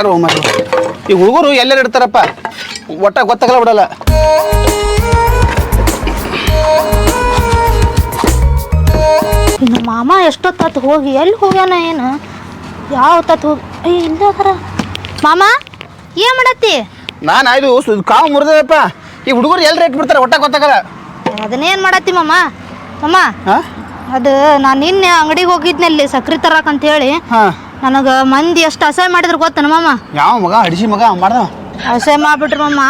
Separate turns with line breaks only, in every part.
ಎಲ್ಲಿಟ್ಟಾರೋ ಮಗ ಈ ಹುಡುಗರು ಎಲ್ಲೆಲ್ಲಿ ಇಡ್ತಾರಪ್ಪ? ಒಟ್ಟ ಗೊತ್ತಾಗಲ್ಲ ಬಿಡಲ್ಲ.
ನಮ್ಮ ಮಾಮ ಎಷ್ಟೊತ್ತಾತು ಹೋಗಿ ಎಲ್ಲಿ ಹೋಗ್ಯಾನ ಏನು? ಯಾವ ಹೊತ್ತಾತು ಹೋಗಿ ಇಲ್ಲ ಅದಾರ. ಮಾಮ ಏನು ಮಾಡತ್ತಿ?
ನಾನು ಆಯ್ತು ಸು- ಕಾವು ಮುರಿದಪ್ಪ ಈ ಹುಡುಗರು ಎಲ್ಲಿ ರೇಟ್ ಬಿಡ್ತಾರೆ ಒಟ್ಟ ಗೊತ್ತಾಗಲ್ಲ.
ಅದನ್ನೇನು ಮಾಡತ್ತಿ ಮಾಮ? ಮಾಮ
ಹಾಂ?
ಅದು ನಾನು ನಿನ್ನೆ ಅಂಗಡಿಗೆ ಹೋಗಿದ್ನಲ್ಲಿ ಸಕ್ರೆ ತರಕ್ ಅಂತ ಹೇಳಿ.
ಹಾಂ.
ನನಗೆ ಮಂದಿ ಎಷ್ಟು ಅಸಹ್ಯ ಮಾಡಿದ್ರು ಗೊತ್ತನ ಮಾಮ?
ಯಾವ ಮಗ ಅಡಿಸಿ ಮಗ ಮಾಡ್ದ
ಅಸಹ್ಯ ಮಾಡ್ಬಿಟ್ರಿ ಮಮ್ಮ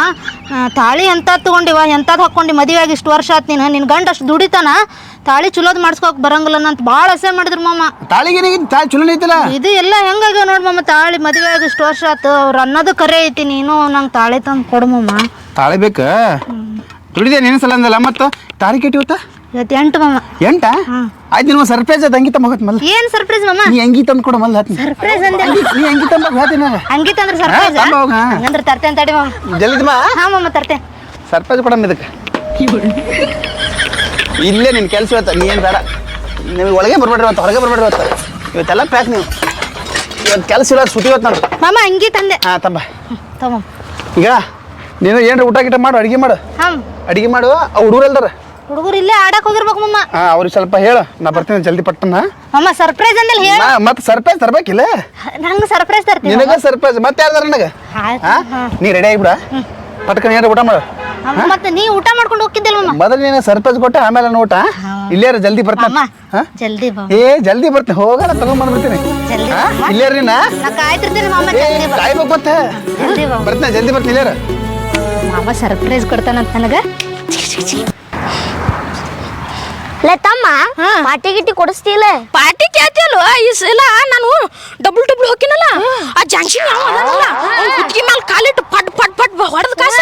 ಆ, ತಾಳಿ ಎಂತ ತೊಗೊಂಡಿವ ಎಂಥದ್ದು ಹಾಕ್ಕೊಂಡು ಮದುವೆ ಆಗಿ ಇಷ್ಟು ವರ್ಷ ಆತ್ ನೀನು. ನಿನ್ನ ಗಂಡ ಅಷ್ಟು ದುಡಿತಾನ ತಾಳಿ ಚಲೋದ್ ಮಾಡಿಸ್ಕೋಕ್ ಬರಂಗಿಲ್ಲ ಅಂತ ಭಾಳ ಅಸಹ್ಯ ಮಾಡಿದ್ರು ಮಾಮ.
ತಾಳಿಗೆ ತಾಳಿ ಚಲೋ ಐತಲ್ಲ?
ಇದು ಎಲ್ಲ ಹೆಂಗಾಗ್ಯಾವ ನೋಡ್ ಮಾಮ ತಾಳಿ ಮದುವೆ ಆಗಿ ಇಷ್ಟು ವರ್ಷ ಆತು. ಅವ್ರು ಅನ್ನೋದು ಕರೆ ಐತಿ ನೀನು ನಂಗೆ ತಾಳಿ ತಂದು ಕೊಡು ಮಾಮ.
ತಾಳಿ ಬೇಕಾ? ದುಡಿದೆ ನೀನು ಸಲ ಅಂದಲ್ಲ ಮತ್ತು? ತಾಳಿ ಕೆಟ್ಟಿ ಇವತ್ತ
ಎಂಟು ಮಾಮ.
ಎಂಟ? ಆಯ್ತು ನೀವು ಸರ್ಪ್ರೈಸ್ ಅದು ಅಂಗಿ ತಮ್ಮ ಮಲ್ಲ.
ಏನು ಸರ್ಪ್ರೈಸ್ ಮಾಮ?
ನೀ ಅಂಗಿ ತಂದು ಕೊಡು ಮಲ್ಲ ಹತ್ನಿ
ಸರ್ಪ್ರೈಸ್ ಅಂದೆ.
ನೀ ಅಂಗಿ ತಂಬ ಹೇಳ್ತೀನಿ ನಾನು
ಹಂಗಿತ್ ಅಂದ್ರೆ ಸರ್ಪ್ರೈಸ್. ಹಂಗಂದ್ರೆ ತರ್ತೇನೆ ತಡಿ ಮಾಮ.
ಜಲ್ದಿಮ್ಮ
ಹಾ ಮಾಮ ತರ್ತೇನೆ.
ಸರ್ಪ್ರೈಸ್ ಕೊಡಮ್ಮ ಇದಕ್ಕೆ. ಇಲ್ಲೇ ನಿನ್ನ ಕೆಲಸ ಇವತ್ತು. ನೀ ಏನು ಬೇಡ. ನಿಮಗೆ ಒಳಗೆ ಬರ್ಬೇಡ್ರಿ ಇವತ್ತು ಹೊರಗೆ ಬರ್ಬೇಡ್ರಿ ಇವತ್ತು. ಇವತ್ತೆಲ್ಲ ಪ್ಯಾಕ್ ನೀವು. ಇವತ್ತು ಕೆಲಸ ಇಲ್ಲ ಸುಟಿ ಇವತ್ತು ನೋಡ್ರಿ
ಮಾಮ ಅಂಗಿ ತಂದೆ.
ಹಾಂ ತಂಬ.
ತಮ್ಮ
ಈಗ ನೀನು ಏನ್ರಿ ಊಟ ಗಿಟ ಮಾಡು ಅಡುಗೆ ಮಾಡು.
ಹಾಂ
ಅಡುಗೆ ಮಾಡು ಆ ಹುಡುಗರು ಎಲ್ದಾರ
ಹುಡುಗರು ಇಲ್ಲೇ ಆಡಕ್ ಹೋಗಿರ್ಬೇಕು ಮಮ್ಮ
ಹಾಂ ಅವ್ರಿಗೆ ಸ್ವಲ್ಪ ಹೇಳು. ನಾ ಬರ್ತೀನಿ ಜಲ್ದಿ ಪಟ್ಟನ
ಅಮ್ಮ ಸರ್ಪ್ರೈಸ್ ಅಂದಲ್ಲ ಹೇಳ.
ಮತ್ತೆ ಸರ್ಪ್ರೈಸ್ ತರ್ಬೇಕಿಲ್ಲ?
ನಂಗೆ ಸರ್ಪ್ರೈಸ್ ತರ್ತೀನಿ
ನಿನಗ ಸರ್ಪ್ರೈಸ್ ಮತ್ತೆ ಯಾರ್ದಾರ ನನಗೆ?
ಆಯ್ತು
ನೀ ರೆಡಿ ಆಗಿಬಿಡ. ಪಟ್ಕನ ಏನಾರ ಊಟ ಮಾಡು.
ಮತ್ತೆ ನೀ ಊಟ ಮಾಡ್ಕೊಂಡು ಹೋಗಿದ್ದಿಲ್ಲ
ಮೊದಲು ನೀನು ಸರ್ಪ್ರೈಸ್ ಕೊಟ್ಟೆ ಆಮೇಲೆ ನಾನು ಊಟ? ಇಲ್ಲೇರ ಜಲ್ದಿ ಬರ್ತಾನೆ. ಹಾಂ?
ಜಲ್ದಿ
ಏ ಜಲ್ದಿ ಬರ್ತೀನಿ. ಹೋಗಲ್ಲ ತಗೊಂಡ್
ಬಂದ್ಬಿಡ್ತೀನಿ
ಹಾ?
ಬಾ.
ಇಲ್ಲೇ ರೀ ನಾ
ನಾ ಕಾಯ್ತಿರ್ತೀನಿ ಮಾಮ
ಕಾಯ್ಬೇಕು ಮತ್ತೆ. ಬರ್ತೀನಿ ಜಲ್ದಿ ಬರ್ತೀನಿ ಇಲ್ಲೇರ.
ಮಾಮ ಸರ್ಪ್ರೈಸ್ ಕೊಡ್ತಾನಂತ ನನಗೆ.
ಲೇ ತಮ್ಮ. ಪಾಟಿ ಗಿಟ್ಟಿ ಕೊಡಿಸ್ತಿಲ್ಲ
ಪಾರ್ಟಿ ಕೇಳ್ತಿಯಲ್ಲ? ಈ ಸಲ ನಾನು ಡಬಲ್ ಡಬಲ್ ಹೋಗಿನಲ್ಲ ಆ ಜಂಕ್ಷನ್ ಯಾವ ಕುತ್ತಿಗೆ ಮೇಲೆ ಕಾಲಿಟ್ಟು ಪಟ್ ಪಟ್ ಪಟ್ ಹೊಡೆದ ಕಾಸ.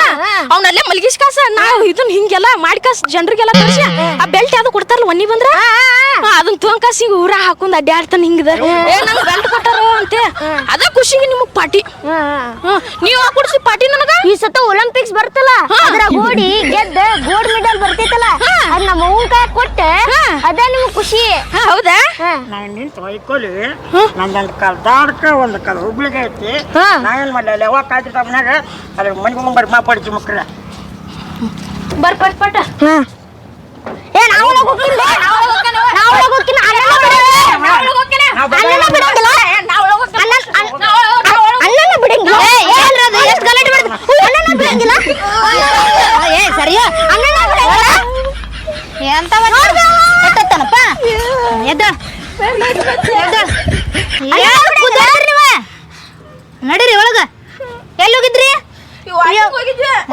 ಅವನಲ್ಲೇ ಮಲಗಿಸ್ ಕಾಸ. ನಾವು ಇದನ್ನ ಹಿಂಗೆಲ್ಲ ಮಾಡಿ ಕಾಸ ಜನರಿಗೆಲ್ಲ ತೋರಿಸಿ. ಆ ಬೆಲ್ಟ್ ಯಾವ್ದು ಕೊಡ್ತಾರಲ್ಲ ಒನ್ನಿ ಬಂದ್ರ? ಅದನ್ನ ತೊಗೊಂಡ್ ಕಾಸ ಹಿಂಗ ಊರ ಹಾಕೊಂಡ್ ಅಡ್ಡಾಡ್ತಾನೆ ಹಿಂಗದ ಏ ನಂಗೆ ಬೆಲ್ಟ್ ಕೊಟ್ಟಾರ ಅಂತೆ. ಅದ ಖುಷಿಗೆ ನಿಮಗೆ ಪಾಟಿ ನೀವು ಕೊಡಿಸಿ ಪಾಟಿ ನನಗ?
ಈ ಸತ ಒಲಿಂಪಿಕ್ಸ್ ಬರ್ತಲ್ಲ ಅದ್ರ ಗೋಡಿ ಗೆದ್ದ ಗೋಲ್ಡ್ ಮೆಡಲ್ ಬರ್ತೈತಲ್ಲ. ನಮ್ಮ ಅವ್ವನ್ ಕೈ ಕೊಟ್ಟೆ ಅದೇ ನಿಮ್ಗೆ ಖುಷಿ.
ಹಾ, ಹೌದಾ?
ನಾನು ನಿಂತು ಹೊಯ್ಕೊಲಿ ನಂದೊಂದು ಕಾಲ ದಾಡ್ಕ ಒಂದು ಕಾಲ ಹುಬ್ಳಿಗೆ ಐತಿ.
ಹಾ.
ನಾವೇನು ಮಾಡಲ್ಲ ಯಾವಾಗ ಕಾಯ್ತಿರ್ತಾವ ಮನ್ಯಾಗ ಅಲ್ಲಿ ಮನೆಗೆ ಹೋಗ್ಬಾರ್ದು ಮಾಪಾಡಿಸಿ ಮಕ್ಕಳ
ಬರ್ ಪಟ್ ಪಟ್
ಏ ನಾವು ಹೋಗ್ತೀನಿ ನಾವು ಹೋಗ್ತೀನಿ ಅಣ್ಣ ಬಿಡಂಗಿಲ್ಲ ಅಣ್ಣನ ಬಿಡಂಗಿಲ್ಲ
ನಾವು ಅಣ್ಣ- ನಡೀರಿ ಒಳಗ. ಎಲ್ಲಿ ಹೋಗಿದ್ರಿ?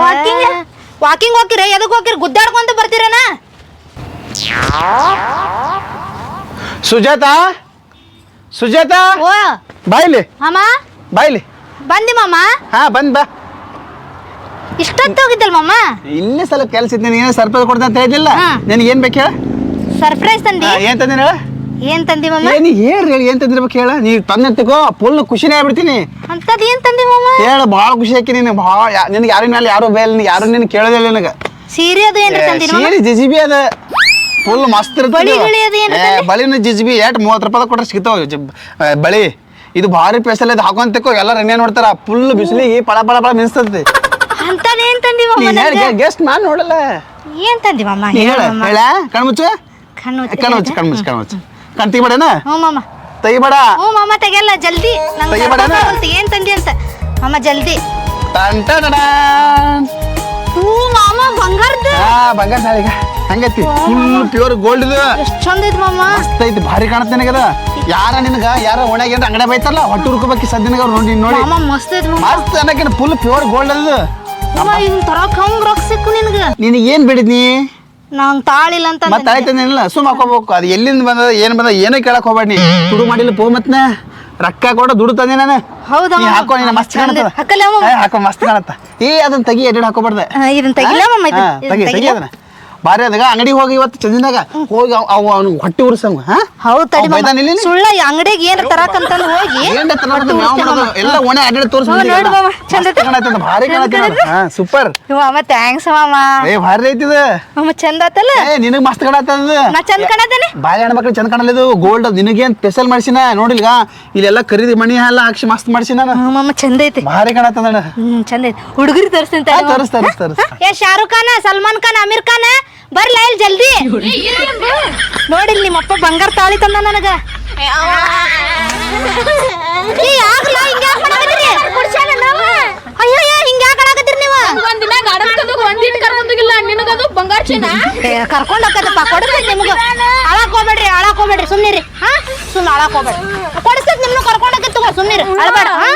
ವಾಕಿಂಗ್ ವಾಕಿಂಗ್ ಹೋಗಿರ ಎದಕ್ ಹೋಗಿರಿ ಗುದ್ದಾಡ್ಕೊಂತ ಬರ್ತೀರನ?
ಸುಜಾತ? ಸುಜಾತ?
ಓ.
ಬಾಯ್ಲಿ
ಮಾಮ?
ಬಾಯ್ಲಿ
ಬಂದಿ ಮಾಮ?
ಹಾ ಬಂದ್ ಬಾ.
ಇಷ್ಟೊತ್ತು ಹೋಗಿದ್ದಲ್ ಮಾಮ?
ಇಲ್ಲೇ ಸ್ವಲ್ಪ ಕೆಲಸ ನೀನು ಸರ್ಪ್ರೈಸ್ ಕೊಡ್ತಾ ಅಂತ ಹೇಳಿಲ್ಲ
ಹಾ.
ನಿನಗೆ ಏನ್ ಬೇಕು ಹೇಳ?
ಸರ್ಪ್ರೈಸ್ ತಂದಿ?
ಏನ್ ತಂದಿನ ಹೇಳ?
ಏನ್ ತಂದಿ ಮಾಮ?
ಏ, ನೀ ಹೇಳ್ರಿ ಹೇಳಿ ಏನ್ ತಂದಿರ್ಬೇಕು ಹೇಳ ನೀ ತಂದಿರ್ತಿಕೋ ಫುಲ್ ಖುಷಿನೇ ಆಗ್ಬಿಡ್ತೀನಿ.
ಅಂತದ್ ಏನ್ ತಂದಿ ಮಾಮ?
ಹೇಳ ಭಾಳ ಖುಷಿ ಆಕಿ ನಿನ್ನ ಭಾಳ ನಿನಗೆ ಯಾರ ಮೇಲೆ ಯಾರು ಬೇಲ್ ಯಾರು ನಿನ್ ಕೇಳೋದಿಲ್ಲ ನಿನಗೆ.
ಸೀರೆ ಅದು ಏನ್ರಿ ತಂದಿ ಮಾಮ?
ಸೀರೆ ಜಿಜಿಬಿ ಅದ. ಫುಲ್ ಮಸ್ತ್
ಬಳಿ. ಗಿಳಿ ಅದು ಏನ್ರ
ಬಳಿನ ಜಿಜಿಬಿ ಎಟ್ ಮೂವತ್ತು ರೂಪಾಯಿ ಕೊಟ್ರೆ ಸಿಗ್ತಾವ ಜಿ- ಆ, ಬಳಿ. ಇದು ಭಾರಿ ಪೇಸಲ್ ಇದು ಹಾಕೊಂತಿಕೋ ಎಲ್ಲರೂ ಎಣ್ಣೆ ನೋಡ್ತಾರ? ಫುಲ್ ಬಿಸಿಲಿಗೆ ಪಳ ಪಳ ಪಳ ಮಿನ್ಸ್ತದೆ
ಅಂತದ್ ಏನ್ ತಂದಿ ಮಾಮ
ನೀನ್
ನನಗೆ?
ಹೇಳಿ ಗೆಸ್ಟ್ ನಾನ್ ನೋಡಲ್ಲ.
ಏನ್ ತಂದಿ ಮಾಮ?
ನೀ
ಹೇಳು
ಹೇಳ ಕಣ್ಮುಚ್ಚು?
ಕಣ್ಣು ಮುಚ್ಚಿ
ಕಣ್ಮುಚ್ಚು ಕಣ್ಮುಚ್ಚು ಕಣ್ಮುಚ್ಚು. ಕಣ್ ತೆಗಿಬೇಡನ?
ಹ್ಞೂ ಮಾಮ.
ತೆಗಿಬೇಡ.
ಹ್ಞೂ ಮಾಮ ತೆಗೆಯಲ್ಲ ಜಲ್ದಿ. ನಂಗೆ? ಗೊತ್ತಾಗಲ್ತು ಏನ್ ತಂದಿ ಅಂತ. ಮಾಮ ಜಲ್ದಿ.
ಟನ್.
ಹ್ಞೂ ಮಾಮ ಬಂಗಾರದ.
ಆ ಬಂಗಾರ ಸಾಲಿಗ ಹಂಗೈತಿ? ಫುಲ್ ಪ್ಯೂರ್ ಗೋಲ್ಡ್ ಇದು.
ಎಷ್ಟ್ ಚಂದ ಐತ್ ಮಾಮ.
ಮಸ್ತ್ ಐತಿ ಭಾರಿ ಕಾಣತ್ತೆ ನನಗದ ಯಾರ ನಿನಗ ಯಾರ ಒಣಗ ಏನ್ರ ಅಂಗಡಿ ಬೈತಾರಲ್ಲ ಹೊಟ್ಟೆ ಹುರ್ಕೋಬೇಕು ಸದ್ಯ ಅವ್ರು ನೋಡಿ ನೋಡಿ.
ಮಾಮ ಮಸ್ತ್ ಐತ್ ಮಾಮ.
ಮಸ್ತ್ ಅನ್ನಕಿನ ಫುಲ್ ಪ್ಯೂರ್ ಗೋಲ್ಡ್ ಅದು.
ಮಾಮ ಇದನ್ ತರಕ್ ಹಂಗ್ ರೊಕ್ಕ ಸಿಕ್ಕು ನಿನಗ.
ನಿನಗೆ ಏನ್ ಬಿಡಿದ್ನಿ
ನಂಗ್ ತಾಳಿಲ್ಲ ಅಂತ
ಮತ್ತೆ ಆಯ್ತೇನಿಲ್ಲ ಸುಮ್ ಹಾಕೋಬೇಕು. ಅದು ಎಲ್ಲಿಂದ ಬಂದದ ಏನ್ ಬಂದ ಏನೂ ಕೇಳಕ್ ಹೋಗ್ಬೇಡ ನೀ. ತುಡು ಮಾಡಿಲ್ಲ ಪೋ ಮತ್ನ ರೊಕ್ಕ ಕೊಡ ದುಡ್ಡು ತಂದೆ ನಾನು.
ಹೌದಾ?
ನೀ ಹಾಕೋ ನೀನು ಮಸ್ತ್ ಕಾಣತ್ತದ.
ಹಾಕಲ್ಲ
ಹಾಕೋ ಮಸ್ತ್ ಕಾಣತ್ತ. ಏ ಅದನ್ನ ತೆಗಿ ಎಡ್ಡೆ ಹಾಕೋಬಾರ್ದ.
ಇದನ್ ತೆಗಿಲ್ಲ
ತೆಗಿ ತೆಗಿ ಅದನ್ನ. ಬಾರಿ ಅದಾಗ ಅಂಗಡಿಗೆ ಹೋಗಿ ಇವತ್ತು ಚಂದಿನಾಗ ಹೋಗಿ ಅವ್- ಅವ್ ಅವ್ನು ಹೊಟ್ಟಿ ಉರ್ಸಂಗ ಹಾ?
ಹೌದ್ ತಡಿ
ಬೈದಾನ ಇಲ್ಲಿ?
ಸುಳ್ಳ ಅಂಗಡಿಗೆ ಏನ್ ತರಾಕಂತಂದ್ ಹೋಗಿ
ಏನ್ ಮ್ಯಾವ್ ಮಾಡೋದು? ಎಲ್ಲ ಒಣ ಅಡ್ಡ ತೋರ್ಸ್
ಹ್ಞೂ, ನೋಡು ಮಾಮ, ಚಂದ ಐತಿ.
ಭಾರಿ ಕಾಣತ್ತ ಹಾ ಸೂಪರ್
ಮಾಮ ಥ್ಯಾಂಕ್ಸ್ ಮಾಮ.
ಏ ಭಾರಿ ಐತಿದ
ಮಾಮ ಚಂದ ಆತಲ್ಲ?
ಏ ನಿನಗ್ ಮಸ್ತ್ ಕಾಣತ್ತದ
ನಾ ಚಂದ ಕಾಣತೇನೆ
ಬಾಳೆ ಹೆಣ್ಮಕ್ಳು ಚಂದ ಕಾಣಲಿದು ಗೋಲ್ಡ್ ನಿನಗೇನ್ ಸ್ಪೆಷಲ್ ಮಾಡ್ಸಿನ? ನೋಡಿಲ್ಗ ಇಲ್ಲೆಲ್ಲ ಖರೀದಿ ಮಣಿ ಎಲ್ಲ ಹಾಕ್ಸಿ ಮಸ್ತ್ ಮಾಡ್ಸಿನ ನಾನು.
ಹ್ಞೂ ಮಾಮ ಚಂದ ಐತಿ.
ಭಾರಿ ಕಾಣತ್ತದ
ಹ್ಮ್ ಚಂದ ಐತಿ. ಹುಡುಗರಿ ತೋರಿಸ್ತೀನಿ ತಡಿ ಮಾಮ.
ತರಿಸ್ ತರಿಸ್ ತರಿಸ್.
ಏ ಶಾರುಖ್ ಖಾನ್ ಸಲ್ಮಾನ್ ಖಾನ್ ಅಮೀರ್ ಖಾನ್? ಬರ್ಲ ಇಲ್ಲಿ ಜಲ್ದಿ? ನೋಡಿಲ್ ನಿಮ್ಮಪ್ಪ ಬಂಗಾರ ತಾಳಿ ತಂದ ನನಗ. ಹಿಂಗ್ಯಾಕ್ ಮಾಡಾಕತ್ತೀರಿ? ಅಯ್ಯೋ ಯಾಕೆ ನೀವು?
ಒಂದಿನ ಗಾರ್ಡನ್ ಕದು ಒಂದಿನ ಕರ್ಕೊಂಡೋಗಿಲ್ಲ. ನಿನಗದು ಬಂಗಾರ ಚೀನ?
ಕರ್ಕೊಂಡು ಹೋಗದಪ್ಪ ಕೊಡಿಸ್ತೈತಿ ನಿಮ್ಗ. ಅಳಕ್ ಹೋಗ್ಬೇಡ್ರಿ ಅಳಕ್ ಹೋಗ್ಬೇಡ್ರಿ ಸುಮ್ನಿರಿ. ಹಾ? ಸುಮ್ ಅಳಕ್ ಹೋಗ್ಬೇಡ್ರಿ. ಕೊಡಿಸ್ತೈತಿ ನಿಮ್ನು ಕರ್ಕೊಂಡ್ ಹೋಗಿ ತಗೋ ಸುಮ್ನಿರಿ. ಅಳಬೇಡ ಹಾ?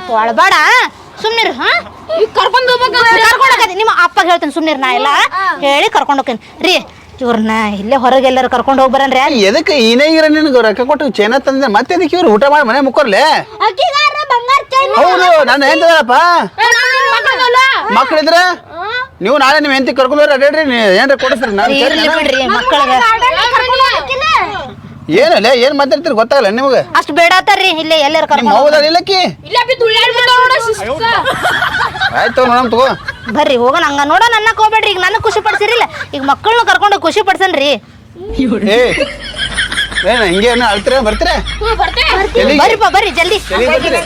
ಅಪ್ಪ ಅಳ್ಬೇಡ. ಸುಮ್ನಿರಿ ಹಾ?
ಕರ್ಕೊಂಡ್
ಕರ್ಕೊಂಡ್ ಹೋಗದಿ ನಿಮ್ಮ ಅಪ್ಪಗೆ ಹೇಳ್ತೀನಿ ಸುಮ್ನಿರ್ ನಾ ಎಲ್ಲ ಹೇಳಿ ಕರ್ಕೊಂಡು ಹೋಗ್ತೀನಿ. ರೀ ಇವ್ರನ್ನ ಇಲ್ಲೇ ಹೊರಗೆ ಎಲ್ಲರೂ ಕರ್ಕೊಂಡು ಹೋಗಿ ಬರನ್ರಿ
ಎದಕ್ಕೆ ಈನೇಗಿರ ನಿನಗೆ ರೊಕ್ಕ ಕೊಟ್ಟು ಚೇನ ತಂದೆ ಮತ್ತೆ ಅದಕ್ಕೆ ಇವ್ರು ಊಟ ಮಾಡಿ ಮನೆ ಮುಕ್ಕೋರ್ಲೆ?
ಅಕ್ಕಿಗಾರ ಬಂಗಾರ ಚೈನ್.
ಹೌದು ನಾನು ಹೇಳ್ತಿದಾರಪ್ಪ ಮಕ್ಳಿದ್ರ? ನೀವು ನಾಳೆ ನಿಮ್ಮ ಹೆಂತಿ ಕರ್ಕೊಂಡು ಅಡ್ಯಾಡ್ರಿ ನೀ ಏನ್ರ ಕೊಡಿಸ್ರಿ ನಾನು
ಮಕ್ಕಳಿಗೆ.
ಏನಲ್ಲ ಏನ್ ಮಾತಾಡ್ತೀರಿ ಗೊತ್ತಾಗಲ್ಲ ನಿಮಗೆ?
ಅಷ್ಟು ಬೇಡಾತಾರ್ರಿ ಇಲ್ಲೇ ಎಲ್ಲರ
ನಿಮ್ಮ
ಕರ್ಕೊಂಡ್
ಹೌದಲ್ಲ ಇಲ್ಲಕ್ಕಿ
ಇಲ್ಲ ನೋಡ ಶಿಸ್ತ.
ಆಯ್ತು ನೋಡಮ್ ತಗೋ.
ಬರ್ರಿ ಹೋಗೋಣ. ಹಂಗ ನೋಡ ನನ್ನ ಹೋಗ್ಬೇಡ್ರಿ. ಈಗ ನನಗೆ ಖುಷಿ ಪಡಿಸಿರಿಲ್ಲ ಈಗ ಮಕ್ಕಳನ್ನ ಕರ್ಕೊಂಡು ಹೋಗಿ ಖುಷಿ ಪಡ್ಸನ್ರಿ.
ಏ ಏನ ಹಿಂಗೆ ಏನು ಅಳ್ತೀರ? ಬರ್ತೀರ? ಎಲ್ಲಿಗೆ?
ಬರ್ರಿಪ್ಪ ಬರ್ರಿ ಜಲ್ದಿ.
ಎಲ್ಲಿಗೆ ಬರ್ತೀರಿ?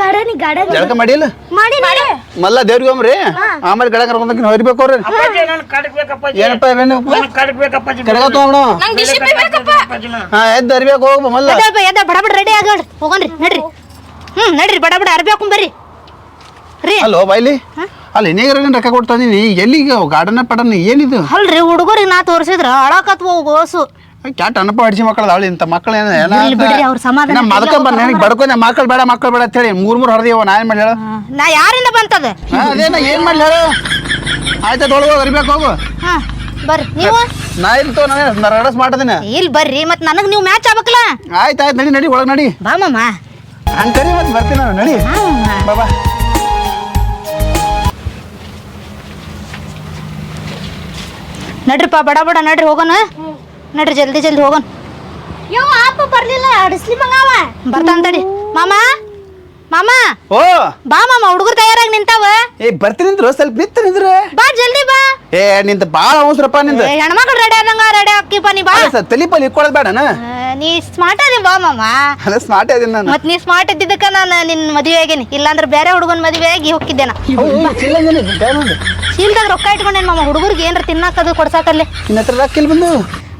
ಗಾರ್ಡನ್ ಗಾರ್ಡನ್
ಜಳಕ ಮಾಡಿಲ್ಲ?
ಮಾಡಿ ಮಾಡಿ.
ಮಲ್ಲ ದೇವ್ರಿಗೆ ಹೋಗ್ರಿ ಆಮೇಲೆ ಗಡ ಕರ್ಕೊಂಡ್ ಹೊರಿಬೇಕು ಅವ್ರಿ
ಅಪ್ಪಾಜಿ ನಾನು ಕಡಕ್ಬೇಕಪ್ಪಾಜಿ
ಏನಪ್ಪ ಇವೇನು
ನಾನು ಕಡಕ್ಬೇಕಪ್ಪಾಜಿ
ಕಡಗ ತಗೊಂಡು
ನಂಗ್ ದಿಶಿ ಬೇಕಪ್ಪ.
ಹಾ ಎದ್ದು ಅರಿಬೇಕು ಹೋಗ್ಬ ಮಲ್ಲ.
ಎದ್ದ ಎದ್ದ ಬಡ ಬಡ ರೆಡಿ ಆಗಿ ಹೋಗೋಣ್ರಿ ನಡ್ರಿ. ಹ್ಮ್ ನಡ್ರಿ ಬಡ ಬಡ ಅರ್ಬಿ ಹಾಕೊಂಡ್ ಬರ್ರಿ. ರೀ.
ಅಲ್ಲೋ ಬಾಯ್ಲಿ. ಅಲ್ಲಿ ಇನ್ನೇಗ ರೊಕ್ಕ ಕೊಡ್ತಾದೀನಿ ಎಲ್ಲಿಗೆ ಗಾರ್ಡನ್ ಪಡನ್ ಏನಿದು?
ಅಲ್ರಿ ಹುಡುಗರಿಗೆ ನಾ ತೋರಿಸಿದ್ರ. ಅಳಕತ್ವ ಗೋಸು.
ಕ್ಯಾಟ್ ಅನಪ ಹಡಿಸಿ ಮಕ್ಕಳು ಅವಳು ಇಂಥ ಮಕ್ಕಳು ಏನು
ಇರ್ಲಿ ಬಿಡ್ರಿ, ಅವ್ರ ಸಮಾಧಾನ
ನಮ್ಮ ಅದಕ್ಕೆ ಬಂದ ನನಗೆ ಬಡ್ಕೊಂಡೆ ಮಕ್ಕಳು ಬೇಡ ಮಕ್ಕಳು ಬೇಡ ಅಂತ ಹೇಳಿ ಮೂರ್ ಮೂರು ಹೊಡೆದಿವ ನಾ ಏನ್ ಮಾಡಿ ಹೇಳು?
ನಾ ಯಾರಿಂದ ಬಂತದ?
ಅದೇನ ಏನ್ ಮಾಡ್ಲಿ ಹೇಳು? ಆಯ್ತು ಒಳಗೆ ಅರಿಬೇಕು ಹೋಗು.
ಹಾ ಬರ್ರಿ. ನೀವು?
ನಾ ಇರ್ತೋ ನಾನು ರಡಸ್ ಮಾಡ್ತೀನಿ.
ಇಲ್ಲಿ ಬರ್ರಿ ಮತ್ತೆ ನನಗೆ ನೀವು ಮ್ಯಾಚ್ ಆಗ್ಬೇಕಲ್ಲ?
ಆಯ್ತು ಆಯ್ತು ನಡಿ ನಡಿ ಒಳಗೆ ನಡಿ.
ಬಾ ಮಾಮ.
ಹಂಗೆ ಮತ್ತೆ ಬರ್ತೀನಿ ನಾನು ನಡಿ. ಬಾಬಾ
ನಡ್ರಿಪ್ಪ ಬಡ ಬಡ ನಡ್ರಿ ಹೋಗೋಣ. ನಡ್ರಿ ಜಲ್ದಿ ಜಲ್ದಿ ಹೋಗೋಣ.
ಯೋ ಅಪ್ಪ ಬರ್ಲಿಲ್ಲ ಅಡಿಸ್ಲಿ ಮಂಗಾವ
ಬರ್ತಾನ ತಡಿ. ಮಾಮ ಮಾಮ.
ಓ.
ಬಾ ಮಾಮ ಹುಡುಗರು ತಯಾರಾಗಿ ನಿಂತಾವ.
ಏ ಬರ್ತೀನಿ ನಿಂದ್ರು ಸ್ವಲ್ಪ ನಿಂತು ನಿಂದ್ರು
ಬಾ ಜಲ್ದಿ ಬಾ.
ಏ ನಿಂತ ಬಾ ಅವಸರಪ್ಪ ನಿಂದ.
ಏ, ಹೆಣ್ಮಕ್ಳು ರೆಡಿ ಆದಂಗ ರೆಡಿ ಹಾಕಿಪ್ಪ ನೀ ಬಾ.
ಸರ್ ತಲಿ ಪಲಿ ಇಕ್ಕೊಳ್ಳೋದು ಬೇಡನ
ಆ, ನೀ ಸ್ಮಾರ್ಟ್ ಅದಿ ಬಾ ಮಾಮ.
ಅದ ಸ್ಮಾರ್ಟ್ ಅದೀನಿ ನಾನು.
ಮತ್ ನೀ ಸ್ಮಾರ್ಟ್ ಇದ್ದಿದ್ದಕ್ಕ ನಾನು ನಿನ್ ಮದುವೆ ಆಗೇನಿ. ಇಲ್ಲಾಂದ್ರೆ ಬೇರೆ ಹುಡುಗನ್ ಮದುವೆ ಆಗಿ ಹೋಗಿದ್ದೆ ನಾ. ಶೀಲ್ದಾಗ ರೊಕ್ಕ ಇಟ್ಕೊಂಡೇನ್ ಮಾಮ ಹುಡುಗರಿಗೆ ಏನ್ರ ತಿನ್ನಾಕದು ಕೊಡ್ಸಾಕಲ್ಲಿ
ನಿನ್ನ ಹತ್ರ ರೊಕ್ಕ ಇಲ್ಲಿ ಬಂದು.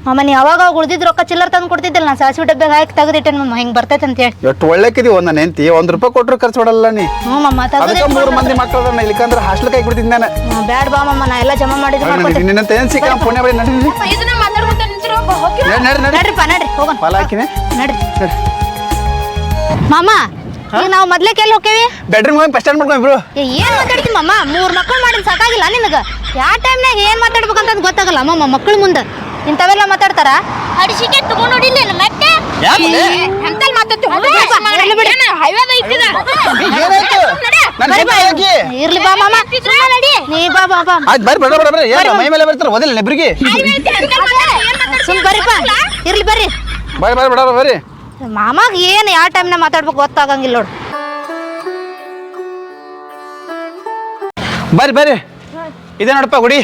ಮಾಮ ನೀ ಅವಾಗ ಉಳ್ದಿದ್ ರೊಕ್ಕ ಚಿಲ್ಲರ್ ತಂದು ಕೊಡ್ತಿದ್ದಿಲ್ಲ ನಾನು ಸಾಸಿವೆ ಡಬ್ಬೆಗೆ ಹಾಕಿ ತೆಗೆದಿಟ್ಟೆ ಮಾಮ ಹಿಂಗ್ ಬರ್ತೈತೆ ಅಂತ ಹೇಳಿ.
ಎಷ್ಟು ಒಳ್ಳೆಕಿದಿ ಒಂದ್ ನೆಂತಿ ಒಂದ್ ರೂಪಾಯಿ ಕೊಟ್ರು ಖರ್ಚು ಮಾಡಲ್ಲ ನೀ.
ಹ್ಞೂ ಮಾಮ
ಅದಕ್ಕೆ ಮೂರು ಮಂದಿ ಮಕ್ಕಳು ಇಲ್ಲಿಕಂದ್ರೆ ಹಾಸ್ಟೆಲ್ ಕೈ ಬಿಡ್ತೀನಿ ನಾನು.
ಬ್ಯಾಡ ಬಾ ಮಾಮ ನಾ ಎಲ್ಲ ಜಮಾ ಮಾಡಿದ್ ಮಾಡ್ಕೊತೀನಿ
ನಿನ್ನಂತ ಏನ್ ಸಿಕ್ಕ? ಪುಣ್ಯ ಬಳಿ ನಡಿ ನಡಿ.
ಇದನ್ನ ಮಾತಾಡ್ಕೊಂತ ನಿಂತಿರೋ ಹೋಗಿ
ನಡಿ ನಡಿ ನಡಿ.
ನಡ್ರಿಪ್ಪ ನಡ್ರಿ ಹೋಗೋಣ.
ಫಲ ಹಾಕಿನಿ.
ನಡ್ರಿ. ಮಾಮ ಈಗ ನಾವು ಮೊದ್ಲೇ ಕೆಲ್ ಹೋಕ್ಕೇವಿ?
ಬೆಡ್ರೂಮ್ ಹೋಗಿ ಫಸ್ಟ್ ಸ್ಟ್ಯಾಂಡ್ ಮಾಡ್ಕೊಂಡು ಇಬ್ರು
ಏ, ಏನ್ ಮಾತಾಡ್ತಿ ಮಾಮ? ಮೂರ್ ಮಕ್ಕಳು ಮಾಡಿದ್ ಸಾಕಾಗಿಲ್ಲ ನಿನಗ. ಯಾವ ಟೈಮ್ನಾಗ ಏನ್ ಮಾತಾಡ್ಬೇಕಂತ ಗೊತ್ತಾಗಲ್ಲ ಮಾಮ ಮಕ್ಕಳ ಮುಂದೆ. ಇಂಥವೆಲ್ಲ ಮಾತಾಡ್ತಾರ?
ಅಡಿಸಿಗೆ ತಗೊಂಡು ಮತ್ತೆ
ಮಾತಾಡ್ತಿ
ಇರ್ಲಿ ಬರ್ರಿ ಬಾ
ಹಾಕಿ
ಇರ್ಲಿ ಮಾಮ. ನೀ ಬಾ ಬಾ ಬಾ.
ಆಯ್ತು ಬರ್ರಿ ಬೇಡ ಬೇಡ ಬರ್ರಿ. ಏನು ಮೈ ಮೇಲೆ ಬರ್ತಾರೆ? ಓದಿಲ್ಲ
ಸುಮ್ ಬರ್ರಿಪ್ಪ ಇರ್ಲಿ ಬರ್ರಿ.
ಬರ್ರಿ ಬರ್ರಿ ಬೇಡ ಬರ್ರಿ.
ಮಾಮಾಗ ಏನ್ ಯಾವ ಟೈಮ್ನಾಗ ಮಾತಾಡ್ಬೇಕು ಗೊತ್ತಾಗಂಗಿಲ್ಲ ನೋಡು.
ಬರ್ರಿ ಬರ್ರಿ. ಇದೇ ನೋಡಪ್ಪ ಗುಡಿ.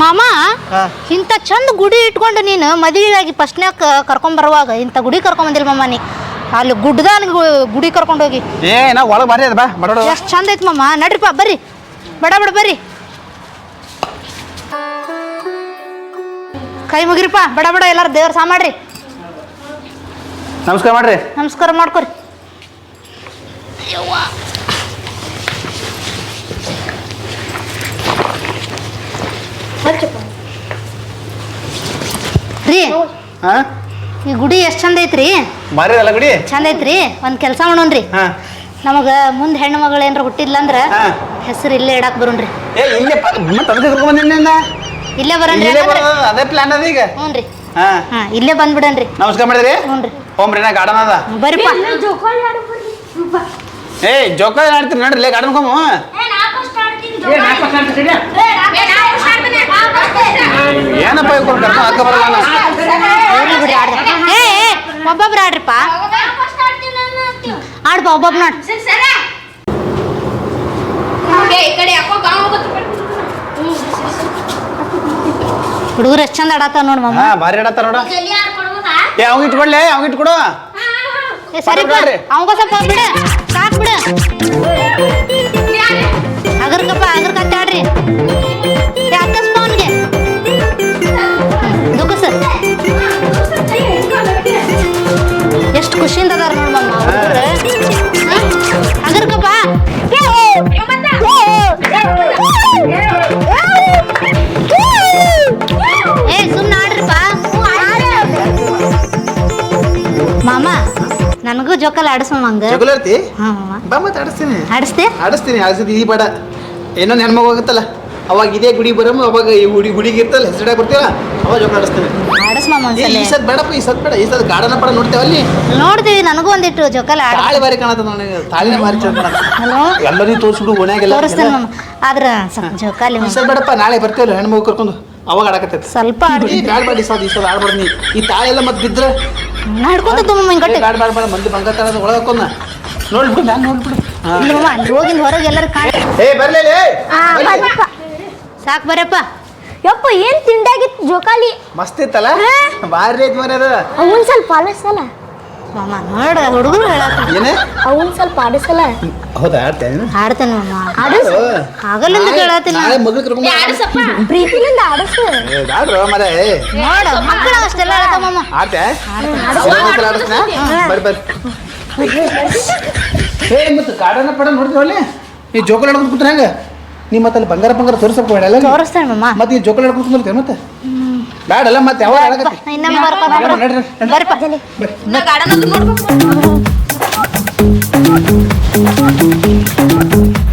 ಮಾಮ ಇಂಥ ಚಂದ ಗುಡಿ ಇಟ್ಕೊಂಡು ನೀನು ಮದುವೆಯಾಗಿ ಫಸ್ಟ್ನ್ಯಾಗ ಕರ್ಕೊಂಡ್ ಬರುವಾಗ ಇಂಥ ಗುಡಿ ಕರ್ಕೊಂಡ್ ಬಂದಿಲ್ಲ ಮಾಮ ನೀ. ಅಲ್ಲಿ ಗುಡ್ಡದಾಗ ಗುಡಿ ಕರ್ಕೊಂಡು ಹೋಗಿ.
ಏ ನಾ ಒಳಗೆ ಬರ್ರಿ ಅದ ಬಾ
ಎಷ್ಟು ಚಂದ ಐತಿ ಮಾಮ ನಡ್ರಿಪ್ಪ ಬರ್ರಿ. ಬಡ ಬಡ ಬರ್ರಿ. ಕೈ ಮುಗಿರಿಪ್ಪ ಬಡ ಬಡ ಎಲ್ಲಾರು ದೇವ್ರ ಸಾ ಮಾಡ್ರಿ.
ನಮಸ್ಕಾರ ಮಾಡ್ರಿ.
ನಮಸ್ಕಾರ ಮಾಡ್ಕೊರಿ ರೀ
ಹಾ
ಈ ಗುಡಿ ಎಷ್ಟ್ ಚಂದ ಐತ್ರಿ?
ಮಾರಿ ಅಲ್ಲ ಗುಡಿ?
ಚಂದ ಐತ್ರಿ? ಒಂದು ಕೆಲಸ ಮಾಡೋಣ್ರಿ.
ಹಾ.
ನಮಗ ಮುಂದೆ ಹೆಣ್ಣು ಮಗಳು ಏನಾರ ಹುಟ್ಟಿಲ್ಲ
ಅಂದ್ರ
ಹೆಸರು ಇಲ್ಲೇ ಇಡಾಕ್ ಬರೋಣ್ರಿ.
ಏ ಇಲ್ಲೇ ಮತ್ತೆ ಅದಕ್ಕೆ ಕರ್ಕೊಂಡ್ ಬಂದಿನ
ಇಲ್ಲೇ ಬರೋಣ್ರಿ
ಇಲ್ಲೇ
ಯಾಕಂದ್ರೆ-
ಬರೋದು ಅದೇ ಪ್ಲಾನ್ ಅದ ಈಗ.
ಹ್ಞೂ ರೀ.
ಹಾ.
ಹಾ ಇಲ್ಲೇ ಬಂದ್ಬಿಡನ್ರಿ.
ನಮಸ್ಕಾರ ಮಾಡಿದ್ರಿ? ಹೋಮ್ರಿ ನಾ ಗಾರ್ಡನ್ ಅದ.
ಬರ್ರಿಪ್ಪ.
ಏ ಜೋಕ ಆಡ್ತೀರಿ ನೋಡ್ರಿ ಗಾರ್ಡನ್
ಸ್ಟಾರ್ಟ್
ಏನಪ್ಪ ಇವ್ರು ಅಕ್ಕ ಬರಲ್ಲ ನಾನು.
ಹೋಗ್ಲಿ ಬಿಡ್ರಿ ಆಡ್ದ ಏ ಏ, ಒಬ್ಬೊಬ್ರು ಆಡ್ರಿಪ್ಪ ಆಡ್ಪ ನೋಡಿ ಹುಡುಗರು ಎಷ್ಟು ಚಂದ ಆಡತ್ತ ನೋಡ್ ಮಮ್ಮ
ಹಾ ಭಾರಿ ಆಡತ್ತಾರ ನೋಡ. ಏ ಅವ್ ಇಟ್ಕೊಡ್ಲೆ ಅವ್ನ್ ಇಟ್ಕೊಡು. ಬರ್ರಿ.
ಅವಂಗ ಸ್ವಲ್ಪ ಬಿಡ. ಸಾಕ್ ಬಿಡ. ಅಗರ್ಕಪ್ಪ ಅಗರ್ಕತ್ತ ಆಡ್ರಿ. ಯಾಕಸ್ ಅವನಿಗೆ. ದುಃಖ ಸರ್. ಎಷ್ಟು ಖುಷಿಯಿಂದ ಅದಾರ ನೋಡ್ ಜೋಕಲ್ ಆಡಿಸೋಮಂಗ ಮಾಮ
ಬಾ ಮತ್ತೆ ಆಡಿಸ್ತೀನಿ.
ಆಡಿಸ್ದೆ
ಆಡಿಸ್ತೀನಿ ಆಡಿಸಿದ್ ಈ ಬೇಡ ಏನೋ ಹೆಣ್ಮಗು ಹೋಗುತ್ತಲ್ಲ. ಅವಾಗ ಇದೇ ಗುಡಿ ಬರಮ್ಮ ಅವಾಗ ಈ ಗುಡಿ ಗುಡಿಗೆ ಇರ್ತಲ್ಲ ಹೆಸರಿಡ ಬರ್ತೀವಲ್ಲ ಅವಾಗ ಜೋಕ ಆಡಿಸ್ತೀನಿ.
ಆಡಿಸ್ ಮಾಮ
ಏ, ಈ ಸತ್ ಬೇಡಪ್ಪ ಈ ಸತ್ ಬೇಡ ಈ ಸತ್ ಗಾರ್ಡನ್ ಪಡ ನೋಡ್ತೇವೆ ಅಲ್ಲಿ?
ನೋಡ್ತೀವಿ ನನಗೂ ಒಂದಿಟ್ಟು ಜೋಕಾಲ ಆಡ
ತಾಳಿ ಬಾರಿ ಕಾಣತ್ತ ನನಗೆ ತಾಳಿನ ಬಾರಿ ಚಂದ
ಹಲೋ?
ಎಲ್ಲರಿಗೂ ತೋರಿಸ್ಬಿಡು ಓಣ್ಯಾಗೆಲ್ಲ
ತೋರಿಸ್ತೇನೆ ಮಾಮ. ಆದ್ರ ಸ್ವಲ್ಪ ಜೋಕಾಲಿ
ಈ. ಸದ್ ಬೇಡಪ್ಪ ನಾಳೆ ಬರ್ತೇವಲ್ಲ ಹೆಣ್ಮಗು ಕರ್ಕೊಂಡು? ಅವಾಗ ಆಡಕತ್ತೈತಿ.
ಸ್ವಲ್ಪ
ಈ ಬ್ಯಾಡ್ ಬಾಡಿ ಸದ್ ಈ ಸಲ ಆಡ್ಬಾರ್ದು ನೀ. ಈ ತಾಯಿ ಎಲ್ಲ ಮತ್ತೆ ಬಿದ್ರೆ
ನಡ್ಕೊಂತ ತುಂಬ ಗಟ್ಟಿ
ಬ್ಯಾಡ್ ಬ್ಯಾಡ್ ಬೇಡ ಮಂದಿ ಬಂಗಾರ ನೋಡಿ ಒಳಗೆ ಹಾಕೊಂಡ. ನೋಡ್ಬಿಡು ನಾನು ನೋಡ್ಬಿಡು ಹಾ.
ಅಲ್ಲಿ ಹೋಗಿಂದ ಹೊರಗೆ ಎಲ್ಲರೂ ಕಾಣ
ಏ ಬರ್ಲೇ
ಸಾಕು ಬರಪ್ಪ.
ಯಪ್ಪ ಏನ್ ತಿಂಡಾಗಿತ್ತು ಜೋಕಾಲಿ?
ಮಸ್ತ್ ಇತ್ತಲ್ಲ? ಭಾರಿ ಐತಿ ಅದ.
ಅವನ್ ಸ್ವಲ್ಪ ಆಡಿಸಲ್ಲ
ಮಾಮ ನೋಡ ಹುಡುಗರು ಹೇಳತ್ತ
ಏನೇ?
ಅವನ್ ಸ್ವಲ್ಪ ಆಡಿಸಲ್ಲ
ಹೌದಾ ಆಡ್ತೇನೆ
ಆಗಲಿಂದ ಕೇಳತ್ತೀನಿ
ನಾಳೆ ಮಗಳು ಕರ್ಕೊಂಡು
ಪ್ರೀತಿಲಿಂದ ಆಡಿಸು.
ಏ, ಬ್ಯಾಡ್ರೋ ಮರೆ.
ನೋಡ ಮಕ್ಕಳ ಅಷ್ಟೆಲ್ಲ
ಆಡ್ತೆ ಮತ್ತೆ ಕಾಡನ ಪಡ ನೋಡ್ತೀವಲ್ಲಿ ಈ ಜೋಕಲ್ ಆಡ್ಕೊಂಡು ಕೂತ್ರೆ ಹೆಂಗ? ನೀ ಮತ್ತೆ ಅಲ್ಲಿ ಬಂಗಾರ ಬಂಗಾರ ತೋರಿಸಪ್ಪ ಬೇಡಲ್ಲ
ತೋರಿಸ್ತೇನೆ
ಮತ್ತೆ ಈ ಜೋಕಲ್ ಆಡ್ಕೊಂಡು ಮತ್ತೆ? ಬ್ಯಾಡಲ್ಲ ಮತ್ತೆ
ಬರ್ಕೊ
ನಡ್ರಿ, ನಡ್ರಿ.
Thank you.